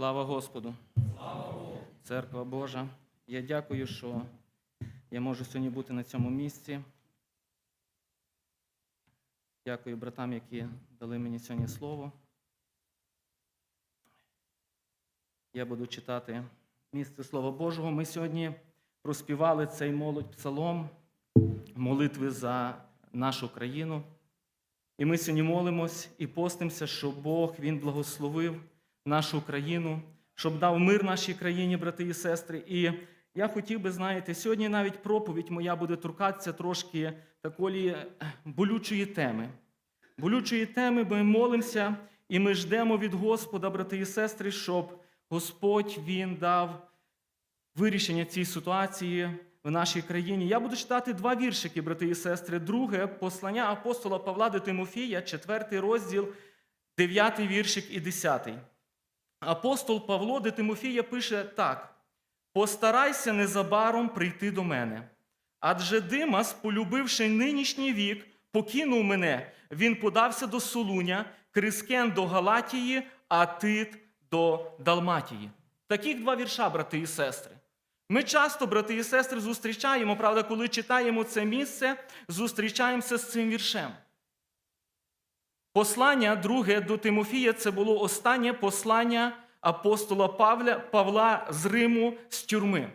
Слава Господу! Церква Божа. Я дякую, що я можу сьогодні бути на цьому місці. Дякую братам, які дали мені сьогодні слово. Я буду читати місце Слова Божого. Ми сьогодні проспівали цей молодь псалом, молитви за нашу країну. І ми сьогодні молимось і постимося, щоб Бог Він благословив нашу країну, щоб дав мир нашій країні, брати і сестри. І я хотів би, знаєте, сьогодні навіть проповідь моя буде торкатися трошки такої е, болючої теми. Болючої теми, ми молимося і ми ждемо від Господа, брати і сестри, щоб Господь Він дав вирішення цієї ситуації в нашій країні. Я буду читати два віршики, брати і сестри. Друге послання апостола Павла до Тимофія, четвертий розділ, дев'ятий віршик і десятий. Апостол Павло до Тимофія пише так: постарайся незабаром прийти до мене. Адже Димас, полюбивши нинішній вік, покинув мене. Він подався до Солуня, Крискен до Галатії, а Тит до Далматії. Таких два вірша, брати і сестри. Ми часто, брати і сестри, зустрічаємо, правда, коли читаємо це місце, зустрічаємося з цим віршем. Послання друге до Тимофія це було останнє послання апостола Павла, Павла з Риму з тюрми.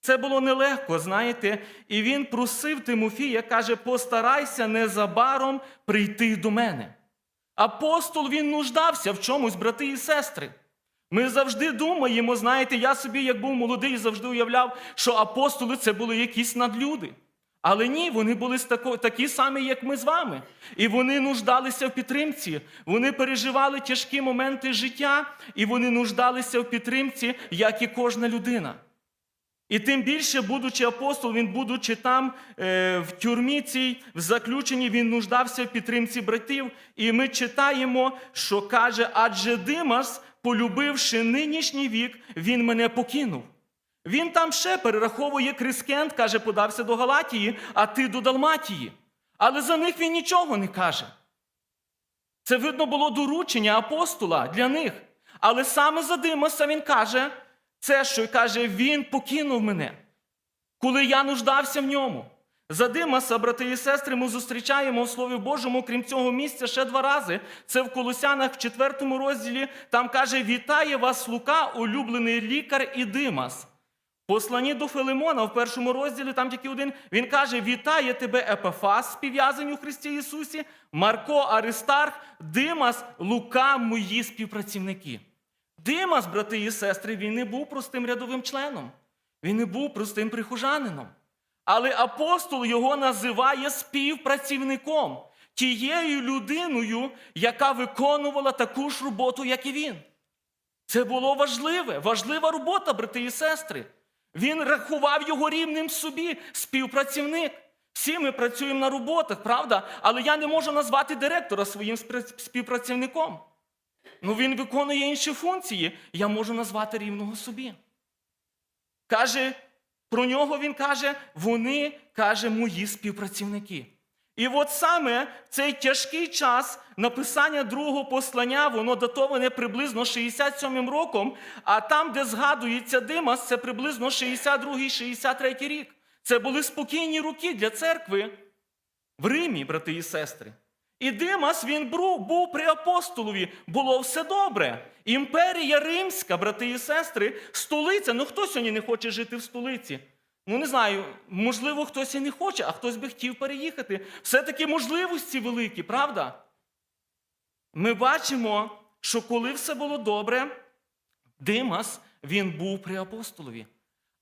Це було нелегко, знаєте, і він просив Тимофія, каже: постарайся незабаром прийти до мене. Апостол він нуждався в чомусь, брати і сестри. Ми завжди думаємо, знаєте, я собі, як був молодий, завжди уявляв, що апостоли це були якісь надлюди. Але ні, вони були такі самі, як ми з вами. І вони нуждалися в підтримці. Вони переживали тяжкі моменти життя, і вони нуждалися в підтримці, як і кожна людина. І тим більше, будучи апостол, він, будучи там е, в тюрмі цій, в заключенні, він нуждався в підтримці братів. І ми читаємо, що каже: адже Димас, полюбивши нинішній вік, він мене покинув. Він там ще перераховує Крискент, каже, подався до Галатії, а ти до Далматії. Але за них він нічого не каже. Це видно було доручення апостола для них. Але саме за Димаса він каже, це що каже, він покинув мене, коли я нуждався в ньому. За Димаса, брати і сестри, ми зустрічаємо в Слові Божому, крім цього місця, ще два рази. Це в Колосянах в четвертому розділі. Там каже: Вітає вас Лука, улюблений лікар і Димас. Послані до Филимона в першому розділі, там тільки один, він каже: Вітає тебе Епафас, спів'язаний у Христі Ісусі, Марко Аристарх, Димас, Лука, мої співпрацівники. Димас, брати і сестри, він не був простим рядовим членом, він не був простим прихожанином. Але апостол його називає співпрацівником, тією людиною, яка виконувала таку ж роботу, як і він. Це було важливе, важлива робота, брати і сестри. Він рахував його рівним собі, співпрацівник. Всі ми працюємо на роботах, правда? Але я не можу назвати директора своїм співпрацівником. Ну, він виконує інші функції, я можу назвати рівного собі. Каже, про нього він каже, вони, каже, мої співпрацівники. І от саме цей тяжкий час написання другого послання, воно датоване приблизно 67 роком, а там, де згадується Димас, це приблизно 62-63 рік. Це були спокійні роки для церкви в Римі, брати і сестри. І Димас він був при апостолові, було все добре. Імперія Римська, брати і сестри, столиця. Ну хто сьогодні не хоче жити в столиці? Ну не знаю, можливо, хтось і не хоче, а хтось би хотів переїхати. Все-таки можливості великі, правда? Ми бачимо, що коли все було добре, Димас він був при апостолові.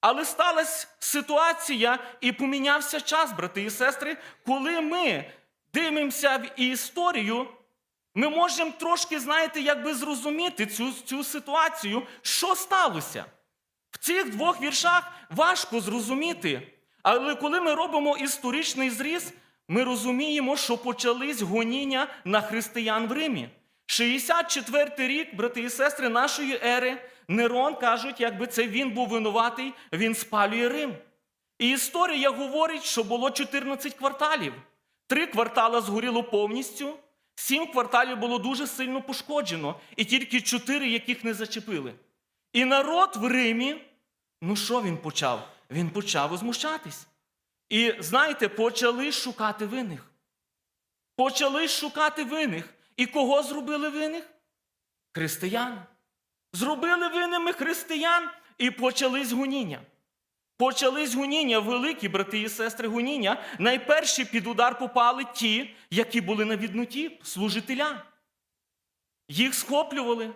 Але сталася ситуація і помінявся час, брати і сестри, коли ми дивимося в історію, ми можемо трошки, знаєте, якби зрозуміти цю, цю ситуацію, що сталося. Цих двох віршах важко зрозуміти. Але коли ми робимо історичний зріз, ми розуміємо, що почались гоніння на християн в Римі. 64 рік, брати і сестри, нашої ери, Нерон кажуть, якби це він був винуватий, він спалює Рим. І історія говорить, що було 14 кварталів. Три квартали згоріло повністю, сім кварталів було дуже сильно пошкоджено, і тільки чотири, яких не зачепили. І народ в Римі, ну що він почав? Він почав возмущатись. І знаєте, почали шукати винних. Почали шукати винних. І кого зробили винних? Християн. Зробили винними християн і почались гоніння. Почались гоніння, великі брати і сестри гоніння. Найперші під удар попали ті, які були на відноті, служителя. Їх схоплювали,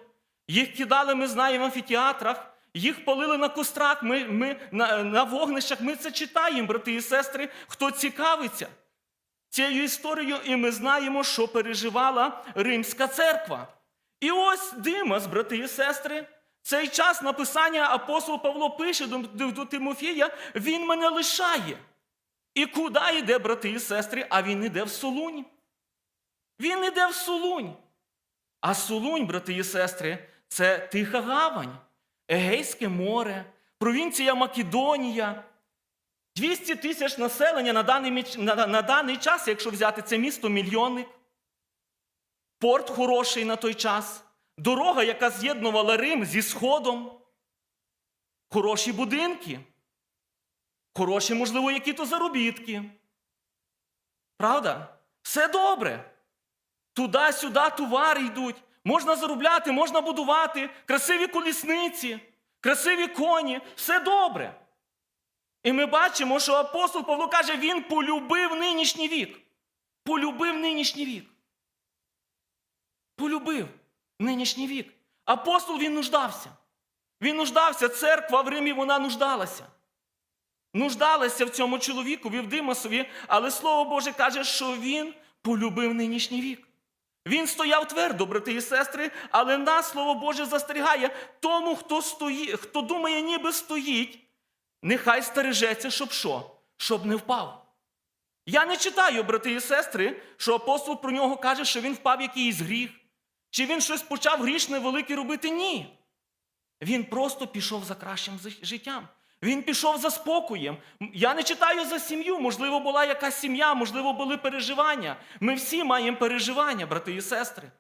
їх кидали, ми знаємо, в амфітеатрах, їх палили на кострах, ми, ми, на, на вогнищах. Ми це читаємо, брати і сестри, хто цікавиться цією історією, і ми знаємо, що переживала Римська церква. І ось Димас, брати і сестри, цей час написання апостол Павло пише до, до Тимофія, він мене лишає. І куди йде, брати і сестри? А він іде в Солунь. Він іде в Солунь. А Солунь, брати і сестри, це Тиха Гавань, Егейське море, провінція Македонія. 200 тисяч населення на даний, на, на даний час, якщо взяти це місто мільйонник, порт хороший на той час, дорога, яка з'єднувала Рим зі Сходом, хороші будинки, хороші, можливо, які-то заробітки. Правда? Все добре. Туди-сюди товари йдуть. Можна заробляти, можна будувати, красиві колісниці, красиві коні, все добре. І ми бачимо, що апостол Павло каже, він полюбив нинішній вік. Полюбив нинішній вік. Полюбив нинішній вік. Апостол він нуждався. Він нуждався, церква в Римі вона нуждалася. Нуждалася в цьому чоловікові, в Димасові, але Слово Боже каже, що він полюбив нинішній вік. Він стояв твердо, брати і сестри, але нас, Слово Боже, застерігає тому, хто, стої, хто думає, ніби стоїть, нехай стережеться, щоб що? Щоб не впав. Я не читаю, брати і сестри, що апостол про нього каже, що він впав якийсь гріх, чи він щось почав грішне велике робити. Ні. Він просто пішов за кращим життям. Він пішов за спокоєм. Я не читаю за сім'ю. Можливо, була якась сім'я, можливо, були переживання. Ми всі маємо переживання, брати і сестри.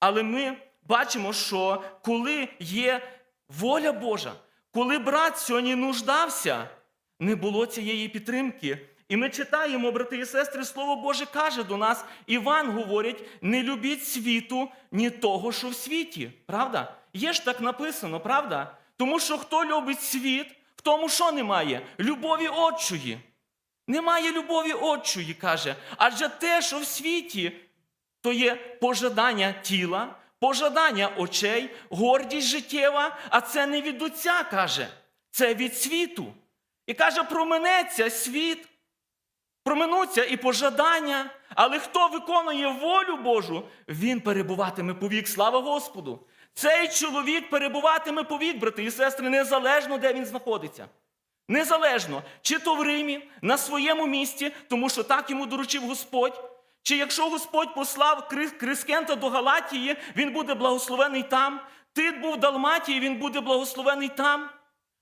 Але ми бачимо, що коли є воля Божа, коли брат сьогодні нуждався, не було цієї підтримки. І ми читаємо, брати і сестри, Слово Боже каже до нас, Іван говорить: не любіть світу, ні того, що в світі. Правда? Є ж так написано, правда? Тому що хто любить світ, в тому що немає? Любові отчої. Немає любові отчої, каже. Адже те, що в світі, то є пожадання тіла, пожадання очей, гордість життєва, а це не від отця, каже, це від світу. І каже, променеться світ, проминуться і пожадання, але хто виконує волю Божу, він перебуватиме повік. Слава Господу! Цей чоловік перебуватиме повік, брати і сестри, незалежно, де він знаходиться. Незалежно, чи то в Римі, на своєму місці, тому що так йому доручив Господь. Чи якщо Господь послав Крискента до Галатії, він буде благословений там. Тит був в Далматії, він буде благословений там.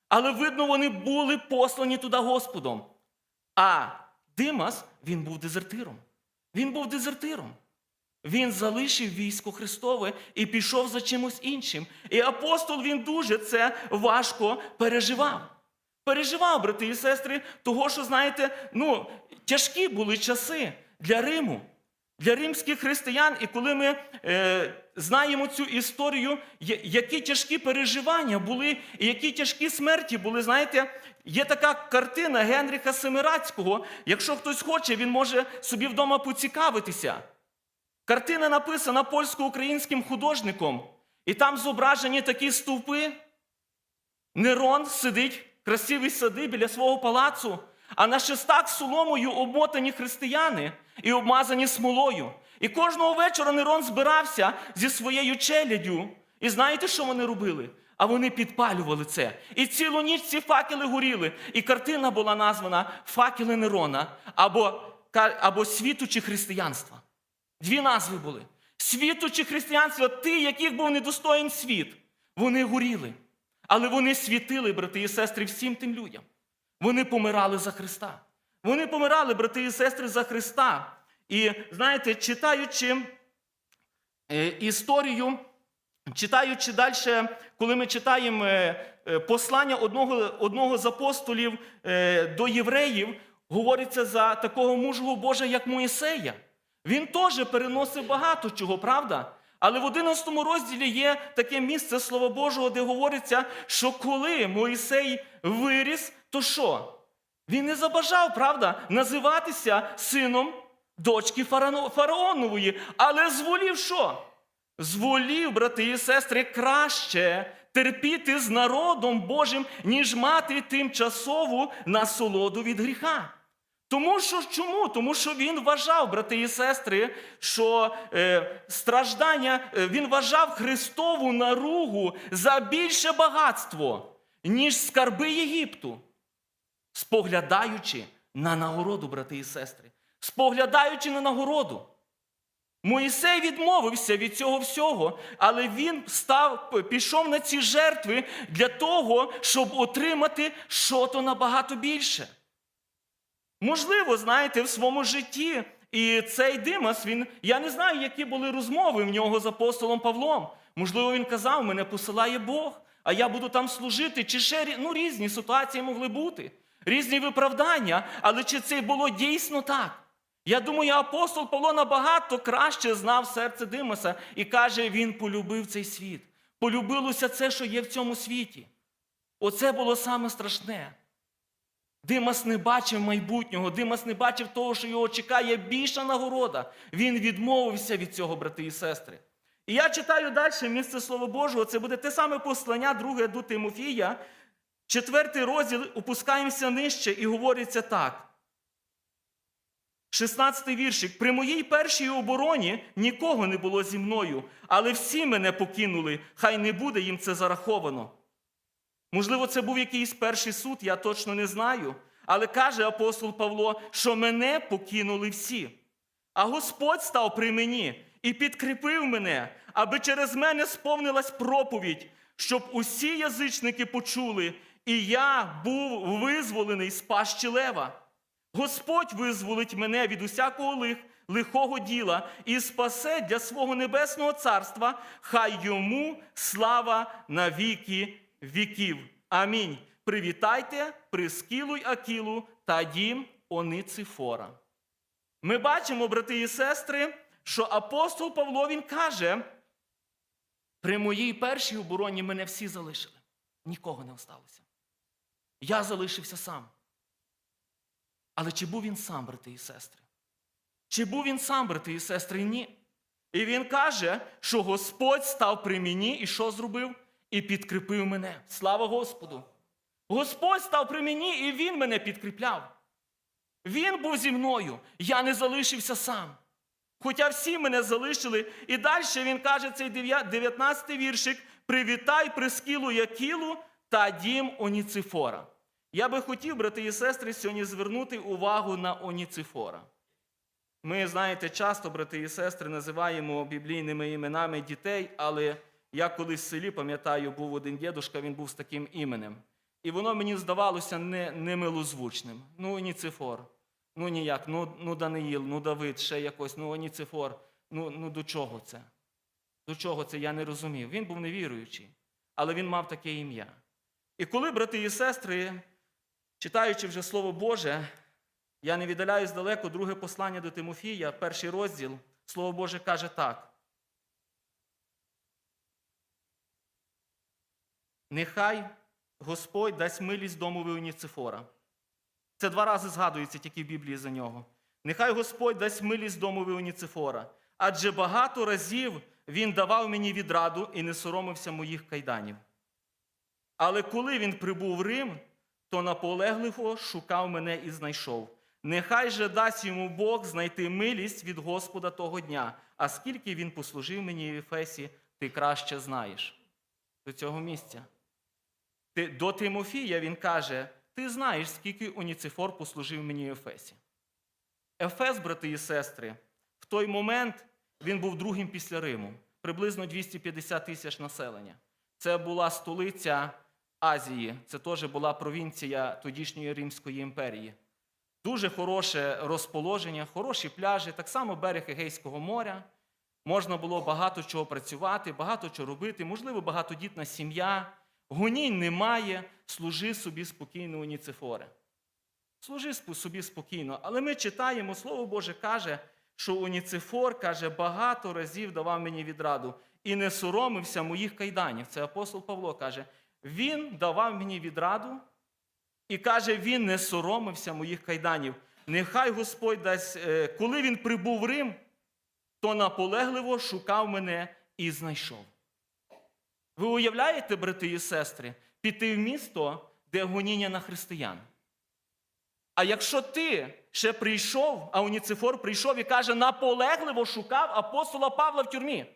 Але видно, вони були послані туди Господом. А Димас, він був дезертиром. Він був дезертиром. Він залишив військо Христове і пішов за чимось іншим. І апостол він дуже це важко переживав. Переживав, брати і сестри, того, що, знаєте, ну, тяжкі були часи для Риму, для римських християн. І коли ми е, знаємо цю історію, які тяжкі переживання були, і які тяжкі смерті були, знаєте, є така картина Генріха Семирацького. Якщо хтось хоче, він може собі вдома поцікавитися. Картина написана польсько-українським художником, і там зображені такі стовпи. Нерон сидить в красивій сади біля свого палацу, а на шестах соломою обмотані християни і обмазані смолою. І кожного вечора Нерон збирався зі своєю челяддю. І знаєте, що вони робили? А вони підпалювали це. І цілу ніч ці факели горіли. І картина була названа Факели Нерона або, або світу чи християнства. Дві назви були: світу чи християнства, ті, яких був недостоїн світ. Вони горіли. Але вони світили, брати і сестри, всім тим людям. Вони помирали за Христа. Вони помирали, брати і сестри, за Христа. І знаєте, читаючи е, історію читаючи далі, коли ми читаємо е, е, послання одного, одного з апостолів до євреїв, говориться за такого мужого Божа, як Моїсея. Він теж переносив багато чого, правда? Але в 11 розділі є таке місце Слова Божого, де говориться, що коли Моїсей виріс, то що? Він не забажав, правда, називатися сином дочки фараонової, але зволів що? Зволів, брати і сестри, краще терпіти з народом Божим, ніж мати тимчасову насолоду від гріха. Тому що чому? Тому що він вважав, брати і сестри, що е, страждання, е, він вважав Христову наругу за більше багатство, ніж скарби Єгипту, споглядаючи на нагороду, брати і сестри, споглядаючи на нагороду. Моїсей відмовився від цього всього, але він став, пішов на ці жертви для того, щоб отримати що-то набагато більше. Можливо, знаєте, в своєму житті і цей Димас, він, я не знаю, які були розмови в нього з апостолом Павлом. Можливо, він казав, мене посилає Бог, а я буду там служити. Чи ще ну, різні ситуації могли бути, різні виправдання, але чи це було дійсно так? Я думаю, апостол Павло набагато краще знав серце Димаса і каже, він полюбив цей світ. Полюбилося це, що є в цьому світі. Оце було саме страшне. Димас не бачив майбутнього, Димас не бачив того, що його чекає більша нагорода. Він відмовився від цього, брати і сестри. І я читаю далі місце Слова Божого. Це буде те саме послання, друге до Тимофія. Четвертий розділ опускаємося нижче і говориться так. 16 віршик. При моїй першій обороні нікого не було зі мною, але всі мене покинули, хай не буде їм це зараховано. Можливо, це був якийсь перший суд, я точно не знаю. Але каже апостол Павло, що мене покинули всі. А Господь став при мені і підкріпив мене, аби через мене сповнилась проповідь, щоб усі язичники почули, і я був визволений з пащі лева. Господь визволить мене від усякого лих, лихого діла і спасе для свого небесного царства, хай йому слава на віки віків. Амінь. Привітайте Прискілу й Акілу та дім Оницифора. Ми бачимо, брати і сестри, що апостол Павло він каже: при моїй першій обороні мене всі залишили. Нікого не осталося. Я залишився сам. Але чи був він сам, брати і сестри? Чи був він сам, брати і сестри? Ні. І він каже, що Господь став при мені і що зробив? І підкріпив мене. Слава Господу! Господь став при мені, і Він мене підкріпляв. Він був зі мною, я не залишився сам. Хоча всі мене залишили. І далі він каже, цей 19 віршик: привітай прискілу Якілу та дім Оніцифора. Я би хотів, брати і сестри, сьогодні звернути увагу на Оніцифора. Ми, знаєте, часто, брати і сестри, називаємо біблійними іменами дітей, але я колись в селі, пам'ятаю, був один дідушка, він був з таким іменем. І воно мені здавалося не, немилозвучним. Ну, Оніцифор, ну ніяк, ну, ну Даниїл, ну Давид, ще якось, ну Оніцифор. Ну, ну до чого це? До чого це я не розумів. Він був невіруючий, але він мав таке ім'я. І коли, брати і сестри, читаючи вже Слово Боже, я не віддаляюсь далеко, друге послання до Тимофія, перший розділ, Слово Боже каже так. Нехай Господь дасть милість домові Оніцифора. Це два рази згадується тільки в Біблії за нього. Нехай Господь дасть милість домові Оніцифора, адже багато разів він давав мені відраду і не соромився моїх кайданів. Але коли він прибув в Рим, то наполегливо шукав мене і знайшов. Нехай же дасть йому Бог знайти милість від Господа того дня, а скільки він послужив мені в Ефесі, ти краще знаєш. До цього місця. До Тимофія він каже: ти знаєш, скільки Оніцифор послужив мені Ефесі. Ефес, брати і сестри, в той момент він був другим після Риму, приблизно 250 тисяч населення. Це була столиця Азії, це теж була провінція тодішньої Римської імперії. Дуже хороше розположення, хороші пляжі, так само берег Егейського моря. можна було багато чого працювати, багато чого робити, можливо, багатодітна сім'я. Гонінь немає, служи собі спокійно, Уніцефоре. Служи собі спокійно. Але ми читаємо, Слово Боже каже, що Уніцефор каже, багато разів давав мені відраду і не соромився моїх кайданів. Це апостол Павло каже, він давав мені відраду і каже, він не соромився моїх кайданів. Нехай Господь дасть, е, коли він прибув в Рим, то наполегливо шукав мене і знайшов. Ви уявляєте, брати і сестри, піти в місто, де гоніння на християн? А якщо ти ще прийшов, а Уніцифор прийшов і каже, наполегливо шукав апостола Павла в тюрмі.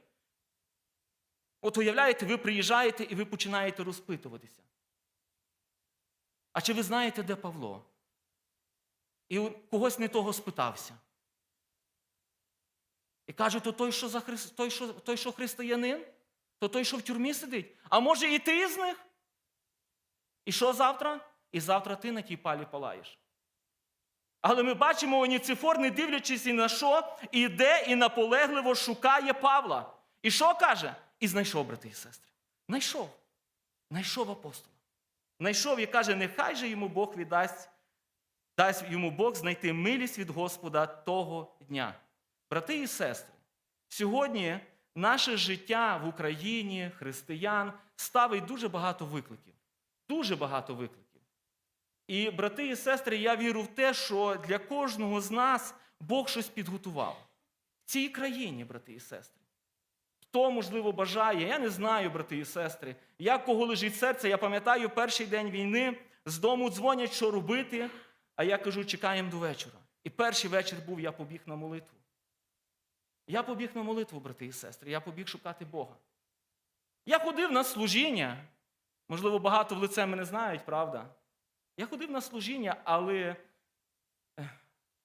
От уявляєте, ви приїжджаєте і ви починаєте розпитуватися. А чи ви знаєте, де Павло? І когось не того спитався. І каже, то той, що за Христ... той, що... той, що християнин, то той, що в тюрмі сидить. А може і ти з них? І що завтра? І завтра ти на тій палі палаєш. Але ми бачимо, Оніцифор, не дивлячись ні на що, іде і наполегливо шукає Павла. І що каже? І знайшов, брати і сестри. Знайшов. Знайшов апостола. Знайшов і каже, нехай же йому Бог віддасть, дасть йому Бог знайти милість від Господа того дня. Брати і сестри, сьогодні наше життя в Україні, християн, ставить дуже багато викликів. Дуже багато викликів. І, брати і сестри, я вірю в те, що для кожного з нас Бог щось підготував. В цій країні, брати і сестри. Хто, можливо, бажає, я не знаю, брати і сестри, як кого лежить серце. Я пам'ятаю перший день війни, з дому дзвонять, що робити, а я кажу, чекаємо до вечора. І перший вечір був, я побіг на молитву. Я побіг на молитву, брати і сестри, я побіг шукати Бога. Я ходив на служіння. Можливо, багато в лице мене знають, правда? Я ходив на служіння, але,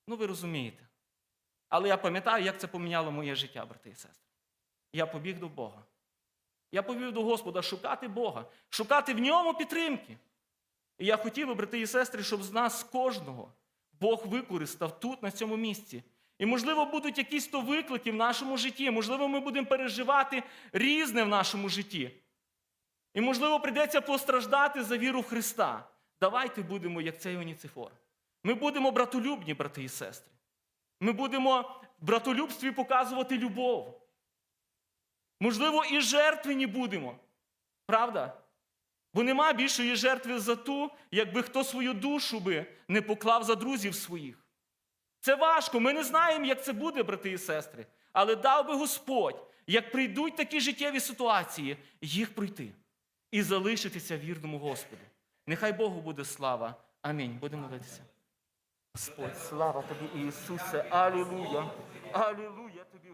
ну ви розумієте. Але я пам'ятаю, як це поміняло моє життя, брати і сестри. Я побіг до Бога. Я побіг до Господа шукати Бога, шукати в ньому підтримки. І я хотів би, брати і сестри, щоб з нас кожного Бог використав тут, на цьому місці. І, можливо, будуть якісь то виклики в нашому житті, можливо, ми будемо переживати різне в нашому житті. І, можливо, прийдеться постраждати за віру в Христа. Давайте будемо, як цей Оніцифор. Ми будемо братолюбні, брати і сестри. Ми будемо в братолюбстві показувати любов. Можливо, і жертвені будемо. Правда? Бо нема більшої жертви за ту, якби хто свою душу би не поклав за друзів своїх. Це важко, ми не знаємо, як це буде, брати і сестри. Але дав би Господь, як прийдуть такі життєві ситуації, їх пройти і залишитися вірному Господу. Нехай Богу буде слава. Амінь. Будемо молитися. Господь, слава тобі, Ісусе, Алілуя! Алілуя тобі, Господь.